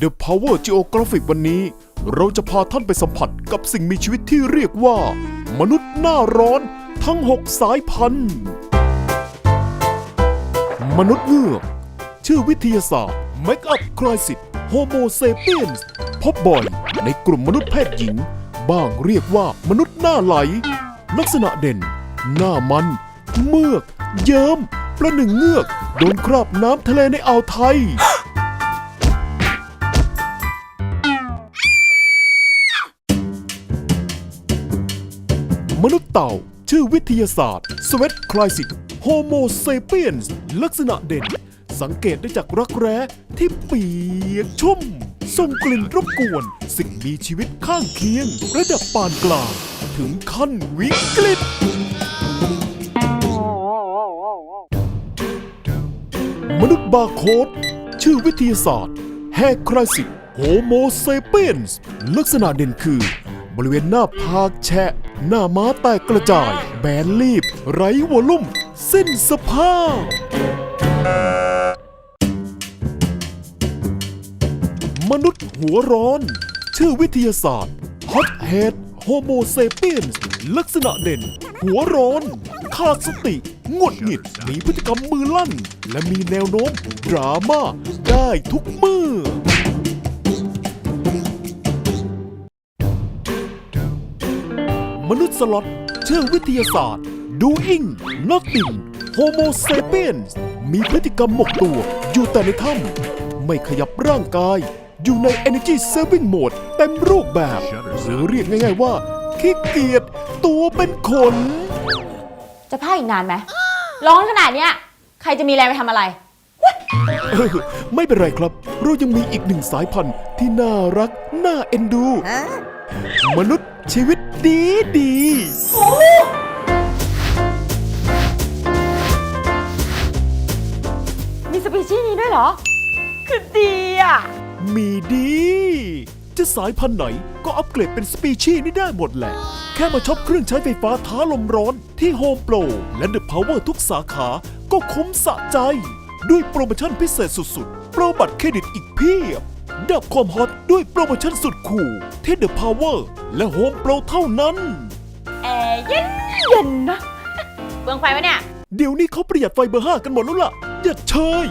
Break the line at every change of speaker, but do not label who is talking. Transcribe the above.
The Power Geographic วันนี้ เราจะพาท่านไปสัมผัสกับสิ่งมีชีวิตที่เรียกว่า มนุษย์หน้าร้อนทั้ง 6 สายพันธุ์ มนุษย์เงือก ชื่อวิทยาศาสตร์ Make up Crisis Homo sapiens พบบ่อยในกลุ่มมนุษย์เพศหญิง บ้างเรียกว่ามนุษย์หน้าไหล ลักษณะเด่น หน้ามัน เมือก เยิ้มประหนึ่งเงือก โดนคราบน้ำทะเลในอ่าวไทย มนุษย์เต่า ชื่อวิทยาศาสตร์ s w e t c r i s i s Homo sapiens ลักษณะเด่น สังเกตได้จากรักแร้ที่เปียกชุ่มส่งกลิ่นรบกวน สิ่งมีชีวิตข้างเคียง ระดับปานกลาง ถึงขั้นวิกฤตมนุษย์บาร์โคดชื่อวิทยาศาสตร์แฮคร i สิโฮโมเซเปียนส์ลักษณะเด่นคือ บริเวณหน้าผากแฉะ หน้าม้าแตกกระจาย แบนรีบ ไร้วอลุ่ม สิ้นสภาพ มนุษย์หัวร้อน ชื่อวิทยาศาสตร์ Hothead Homo sapiens ลักษณะเด่น หัวร้อน ขาดสติงดหงิดมีพฤติกรรมมือลั่น และมีแนวโน้มดราม่าได้ทุกเมื่อ สล็อตเชื่อวิทยาศาสตร์ Doing Nothing Homo sapiens มีพฤติกรรมหมกตัว อยู่แต่ในถ้ำไม่ขยับร่างกาย อยู่ใน Energy Saving Mode เต็มรูปแบบ หรือเรียกง่ายๆว่าขี้เกียจตัวเป็นขน
จะพากอีกนานไหมร้อนขนาดเนี้ย ใครจะมีแรงไปทำอะไร
เออไม่เป็นไรครับ เรายังมีอีกหนึ่งสายพันธุ์ที่น่ารัก น่าเอ็นดู มนุษย์ ชีวิตดีดี
มีสปีชีส์นี้ด้วยเหรอ คือดีอะ
มีดี จะสายพันธุ์ไหนก็อัปเกรดเป็นสปีชีส์นี้ได้หมดแหละ แค่มาช็อปเครื่องใช้ไฟฟ้าท้าลมร้อนที่ Home Pro และ The Power ทุกสาขา ก็คุ้มสะใจ ด้วยโปรโมชั่นพิเศษสุดๆ โปรบัตรเครดิตอีกเพียบ ดับความฮอตด้วยโปรโมชั่นสุด酷ลที่ The Power และ Home Pro เท่านั้น
แอร์เย็นเย็นนะเปลืองไฟไหมเนี่ย
เดี๋ยวนี้เขาประหยัดไฟเบอร์5กันหมดแล้วล่ะอย่าเชย